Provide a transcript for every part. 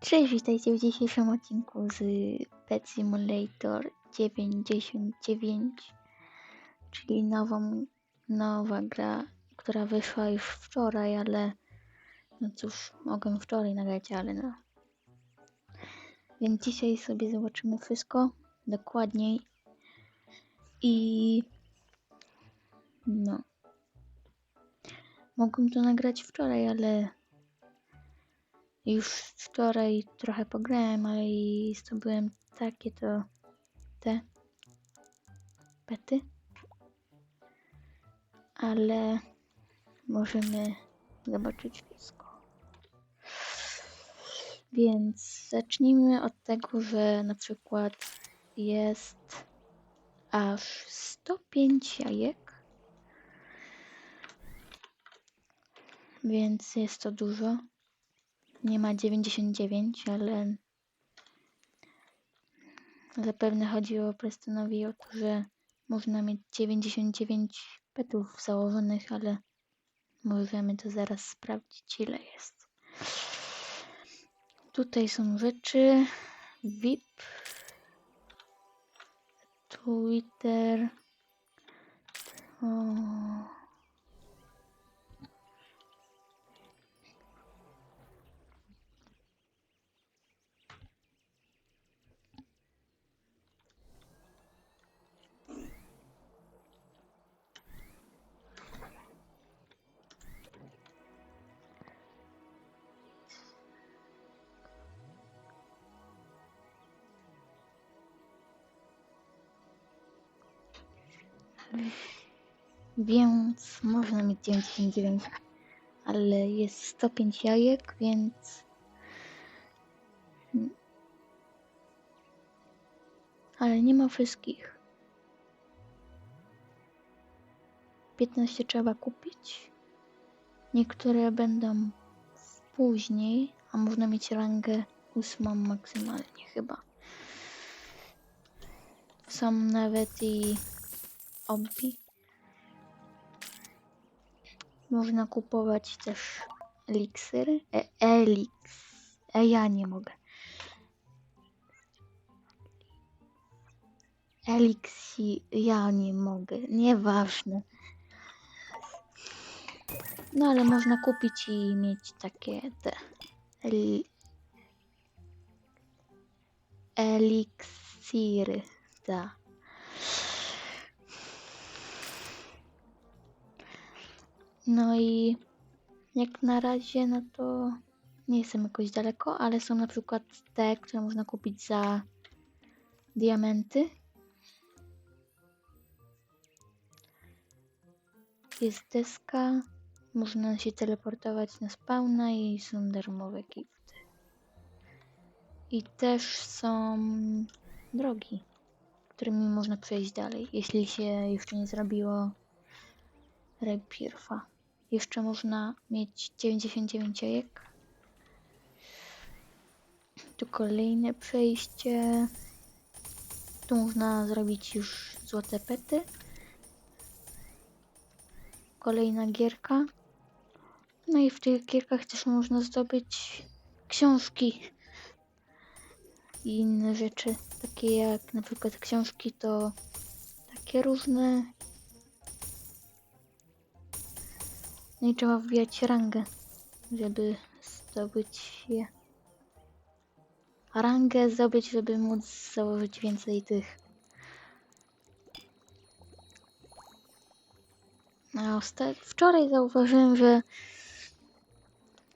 Cześć, witajcie w dzisiejszym odcinku z Pet Simulator 99, czyli nową, nowa gra, która wyszła już wczoraj, ale no cóż, mogłem wczoraj nagrać, ale no. Więc dzisiaj sobie zobaczymy wszystko dokładniej i no. Mogłem to nagrać wczoraj, ale już wczoraj trochę pograłem, ale i zdobyłem takie to te pety. Ale możemy zobaczyć wszystko. Więc zacznijmy od tego, że na przykład jest aż 105 jajek. Więc jest to dużo. Nie ma 99, ale zapewne chodziło Prestonowi o to, że można mieć 99 petów założonych, ale możemy to zaraz sprawdzić, ile jest. Tutaj są rzeczy. VIP. Twitter. O. Więc można mieć 99, ale jest 105 jajek, więc. Ale nie ma wszystkich. 15 trzeba kupić. Niektóre będą później, a można mieć rangę ósmą maksymalnie chyba. Są nawet i obbi. Można kupować też eliksiry. E, eliks. E, ja nie mogę. Eliksi, ja nie mogę. Nieważne. No ale można kupić i mieć takie te el, eliksiry. Da. No i jak na razie, no to nie jestem jakoś daleko, ale są na przykład te, które można kupić za diamenty. Jest deska, można się teleportować na spawna i są darmowe gifty. I też są drogi, którymi można przejść dalej, jeśli się jeszcze nie zrobiło Rebirfa. Jeszcze można mieć 99 jajek. Tu kolejne przejście. Tu można zrobić już złote pety. Kolejna gierka. No i w tych gierkach też można zdobyć książki i inne rzeczy. Takie jak na przykład książki to takie różne No i trzeba wbijać rangę, żeby zdobyć je. Rangę zdobyć, żeby móc założyć więcej tych. A wczoraj zauważyłem, że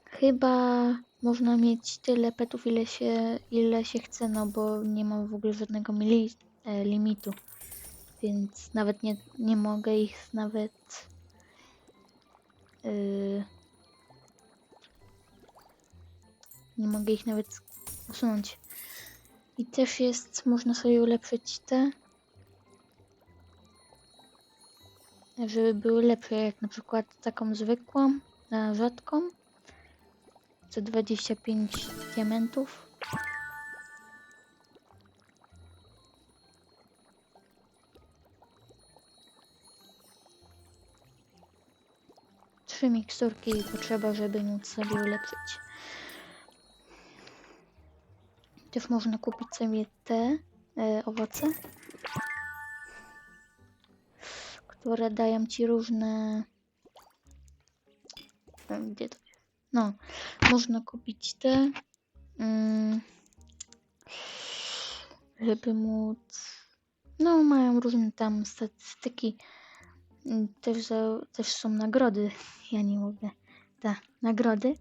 chyba można mieć tyle petów, ile się, ile się chce, no bo nie mam w ogóle żadnego e, limitu. Więc nawet nie, nie mogę ich nawet Yy, nie mogę ich nawet usunąć. I też jest, można sobie ulepszyć te, żeby były lepsze, jak na przykład taką zwykłą, na rzadką, za 25 diamentów. Trzy miksturki potrzeba, żeby móc sobie ulepszyć. Też można kupić sobie te e, owoce, które dają ci różne. e, Gdzie to? No, można kupić te, mm, żeby móc. No, mają różne tam statystyki. Mm, Też, za, też są nagrody. Ja nie mogę. Te nagrody,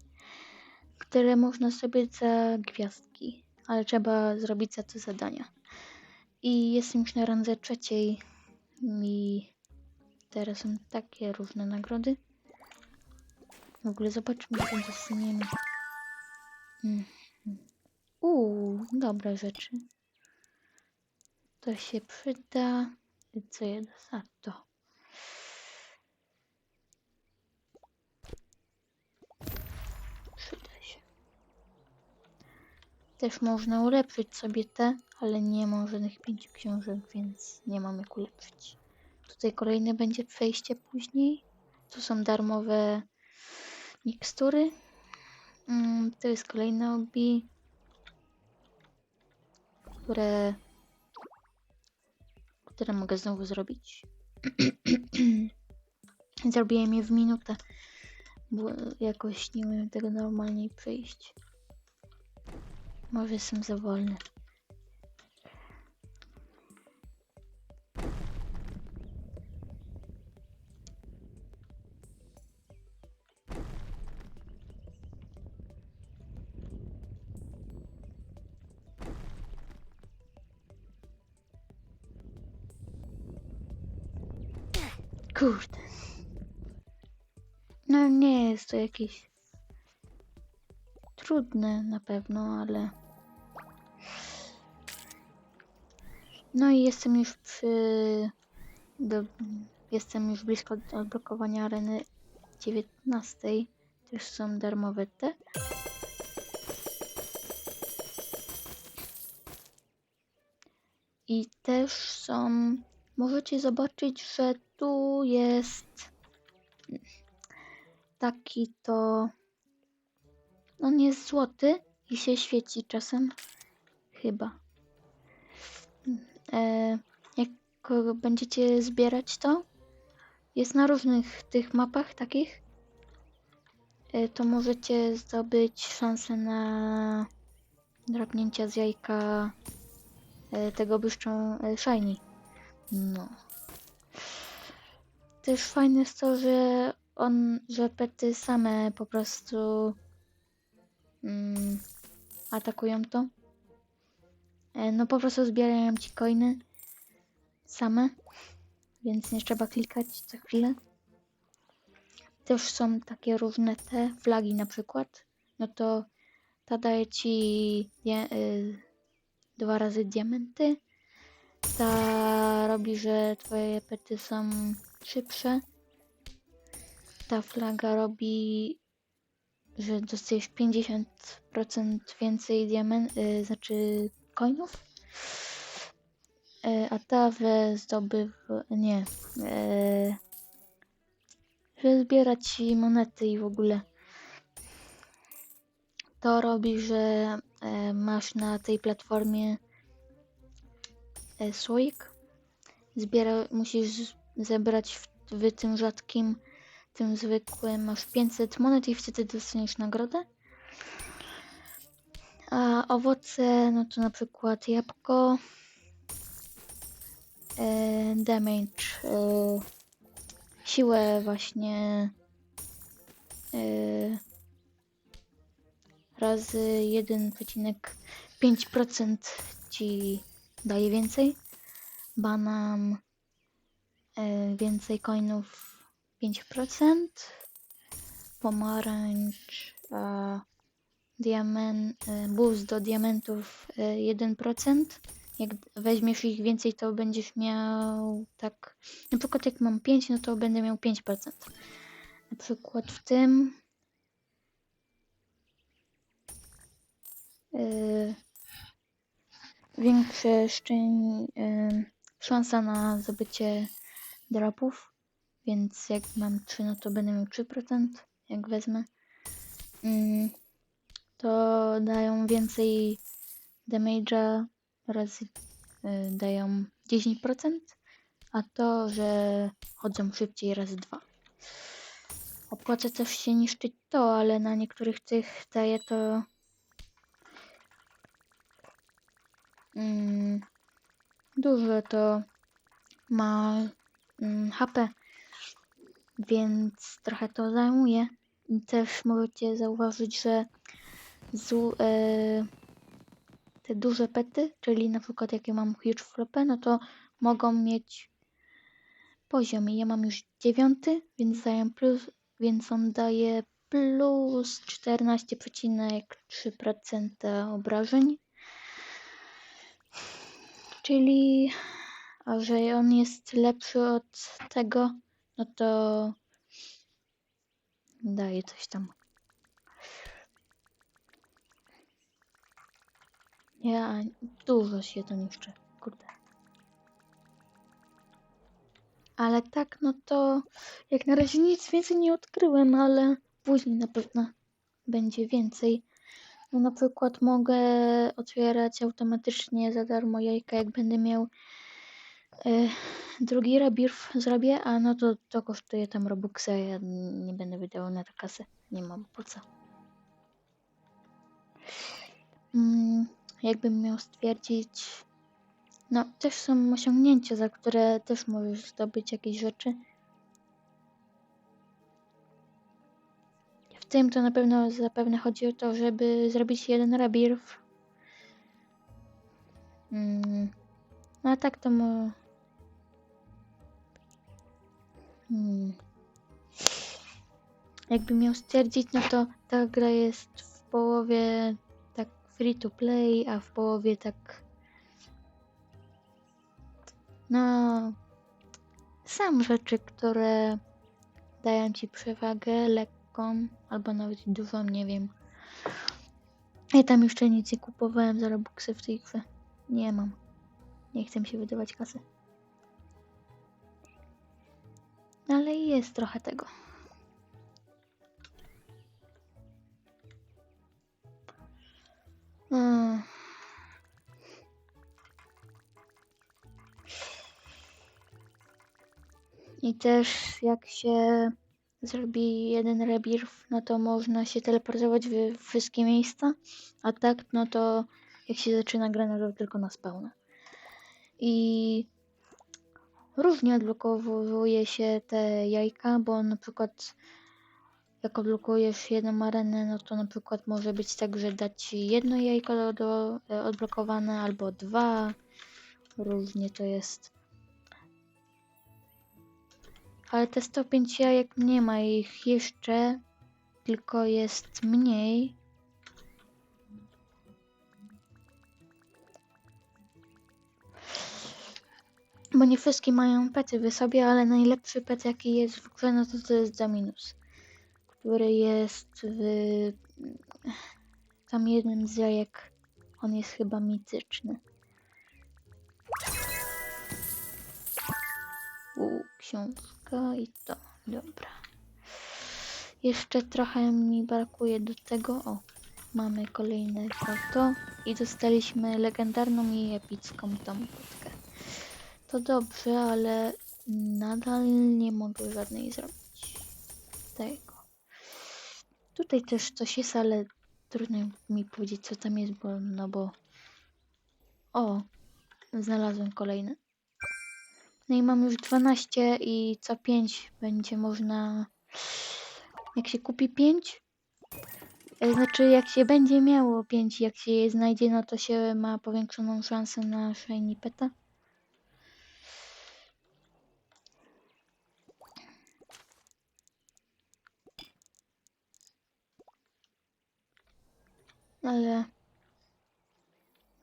które można sobie za gwiazdki, ale trzeba zrobić za to zadania. I jestem już na randze trzeciej i teraz są takie różne nagrody. W ogóle zobaczmy, co dostaniemy. Mhm. Uuu, dobre rzeczy. To się przyda. Co je za to? Też można ulepszyć sobie te, ale nie mam żadnych pięciu książek, więc nie mam jak ulepszyć. Tutaj kolejne będzie przejście później. Tu są darmowe mikstury. Mm, to jest kolejne obi, które, które mogę znowu zrobić. Zrobiłem je w minutę, bo jakoś nie umiem tego normalnie przejść. Może jestem za wolny. Kurde. No nie jest to jakieś trudne na pewno, ale no i jestem już przy do... jestem już blisko odblokowania areny 19. Też są darmowe te. I też są możecie zobaczyć, że tu jest taki to. On jest złoty i się świeci czasem. Chyba. E, jak będziecie zbierać to, jest na różnych tych mapach takich. E, to możecie zdobyć szansę na drapnięcia z jajka e, tego błyszczą shiny. No. Też fajne jest to, że on, że pety same po prostu mm, atakują to. E, No po prostu zbierają ci coiny same, więc nie trzeba klikać co chwilę. Też są takie różne te flagi na przykład. No to ta daje ci y, dwa razy diamenty. Ta robi, że twoje pety są szybsze. Ta flaga robi, że dostajesz 50% więcej diament, y, znaczy coinów. Y, a ta we zdobyw... nie. Y, że ci monety i w ogóle. To robi, że y, masz na tej platformie e, słoik. Zbiera, musisz zebrać w, w tym rzadkim, tym zwykłym, masz 500 monet i wtedy dostaniesz nagrodę. A owoce, no to na przykład jabłko, e, damage, e, siłę właśnie e, razy 1,5% ci daje więcej. Banan więcej coinów 5%. Pomarańcz e, diament, e, boost do diamentów e, 1%. Jak weźmiesz ich więcej, to będziesz miał tak. Na przykład jak mam 5, no to będę miał 5%. Na przykład w tym. e, większe szczęś, em, szansa na zdobycie dropów, więc jak mam 3, no to będę miał 3%, jak wezmę. Mm, to dają więcej damage'a razy y, dają 10%, a to, że chodzą szybciej razy 2. Opłaca też się niszczyć to, ale na niektórych tych daje to mm, dużo to ma mm, HP, więc trochę to zajmuje. I też możecie zauważyć, że zu, e, te duże pety, czyli na przykład jakie mam huge flopę, no to mogą mieć poziom. Ja mam już dziewiąty, więc daję plus, więc on daje plus 14,3% obrażeń. Czyli, a że on jest lepszy od tego, no to daje coś tam. Ja dużo się to niszczy, kurde. Ale tak, no to jak na razie nic więcej nie odkryłem, ale później na pewno będzie więcej. No na przykład mogę otwierać automatycznie za darmo jajka, jak będę miał e, drugi rebirth zrobię, a no to to kosztuje tam Robuxa, ja nie będę wydawał na to kasę. Nie mam po co. Mm, jakbym miał stwierdzić, no też są osiągnięcia, za które też możesz zdobyć jakieś rzeczy. W tym to na pewno zapewne chodzi o to, żeby zrobić jeden rebirth. Mm, no a tak to mo... Hmm. Jakbym miał stwierdzić, no to ta gra jest w połowie free to play, a w połowie tak no sam rzeczy, które dają ci przewagę lekką albo nawet dużą, nie wiem. Ja tam jeszcze nic nie kupowałem za Robuxy w tej grze. Nie mam. Nie chcę się wydawać kasy. Ale jest trochę tego. Mm. I też jak się zrobi jeden rebirth, no to można się teleportować w wszystkie miejsca, a tak, no to jak się zaczyna gra, no to tylko na spawna. I różnie odblokowuje się te jajka, bo na przykład jak odblokujesz jedną arenę, no to na przykład może być tak, że da ci jedno jajko do, e, odblokowane albo dwa. Różnie to jest. Ale te 105 jajek nie ma ich jeszcze, tylko jest mniej. Bo nie wszystkie mają pety w sobie, ale najlepszy pet jaki jest w grze, no to to jest Dominus, który jest w tam jednym z jajek. On jest chyba mityczny. U, książka i to. Dobra. Jeszcze trochę mi brakuje do tego. O, mamy kolejne foto i dostaliśmy legendarną i epicką tą płytkę. To dobrze, ale nadal nie mogę żadnej zrobić tego. Tutaj też coś jest, ale trudno mi powiedzieć co tam jest, bo no bo... O, znalazłem kolejne. No i mam już 12 i co 5 będzie można... Jak się kupi 5, e, znaczy jak się będzie miało 5, jak się je znajdzie, no to się ma powiększoną szansę na shiny peta. Ale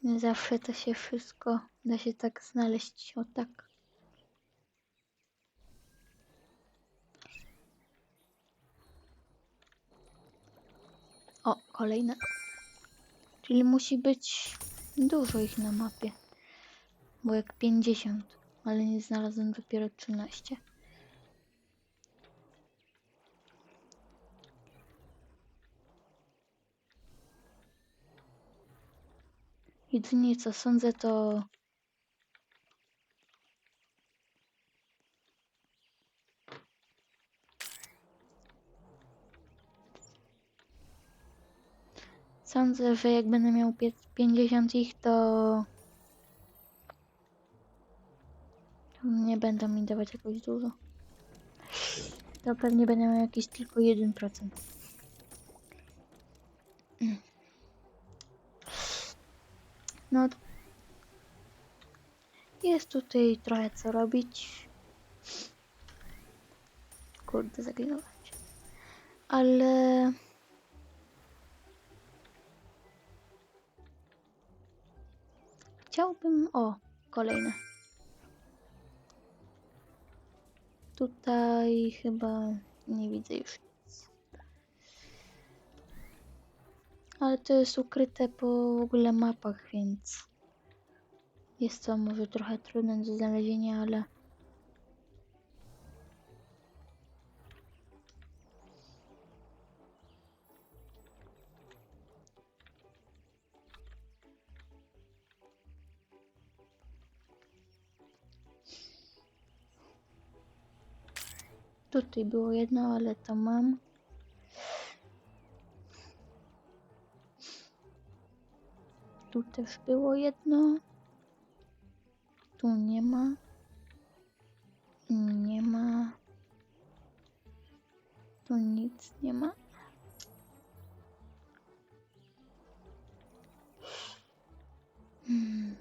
nie zawsze to się wszystko da się tak znaleźć o tak. O, kolejne. Czyli musi być dużo ich na mapie. Bo jak 50, ale nie znalazłem dopiero 13. Jedynie co sądzę to Sądzę, że jak będę miał pie- 50 ich, to nie będą mi dawać jakoś dużo. To pewnie będę miał jakieś tylko 1%. No, jest tutaj trochę co robić. Kurde, zaginować. Ale... Chciałbym... O, kolejne. Tutaj chyba nie widzę już Ale to jest ukryte po w ogóle mapach, więc jest to może trochę trudne do znalezienia, ale tutaj było jedno, ale to mam. Tu też było jedno. Tu nie ma. Nie ma. Tu nic nie ma. Hmm.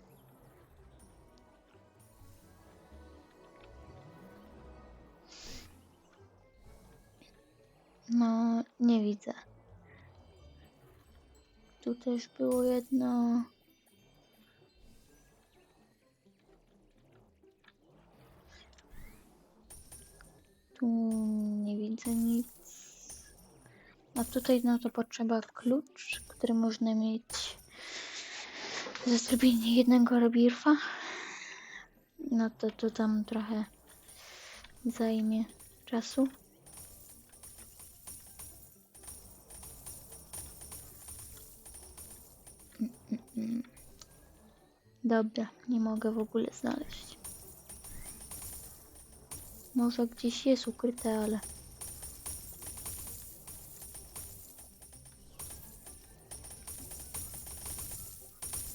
No, nie widzę. Tu też było jedno. Tu nie widzę nic. A tutaj no to potrzeba klucz, który można mieć za zrobienie jednego rebirfa. No to to tam trochę zajmie czasu. Dobra, nie mogę w ogóle znaleźć. Może gdzieś jest ukryte, ale.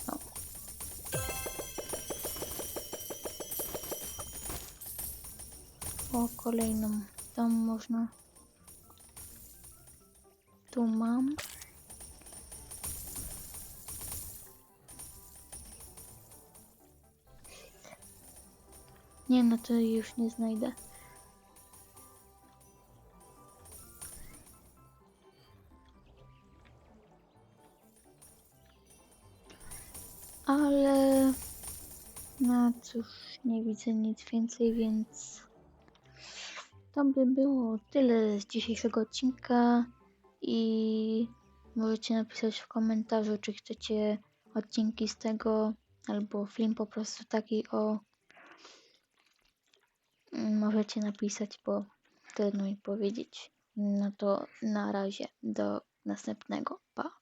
O. O, kolejną. Tam można. Tu mam. Nie, no to już nie znajdę. Ale no cóż, nie widzę nic więcej, więc to by było tyle z dzisiejszego odcinka i możecie napisać w komentarzu, czy chcecie odcinki z tego albo film po prostu taki o możecie napisać, bo trudno mi powiedzieć. No to na razie, do następnego. Pa.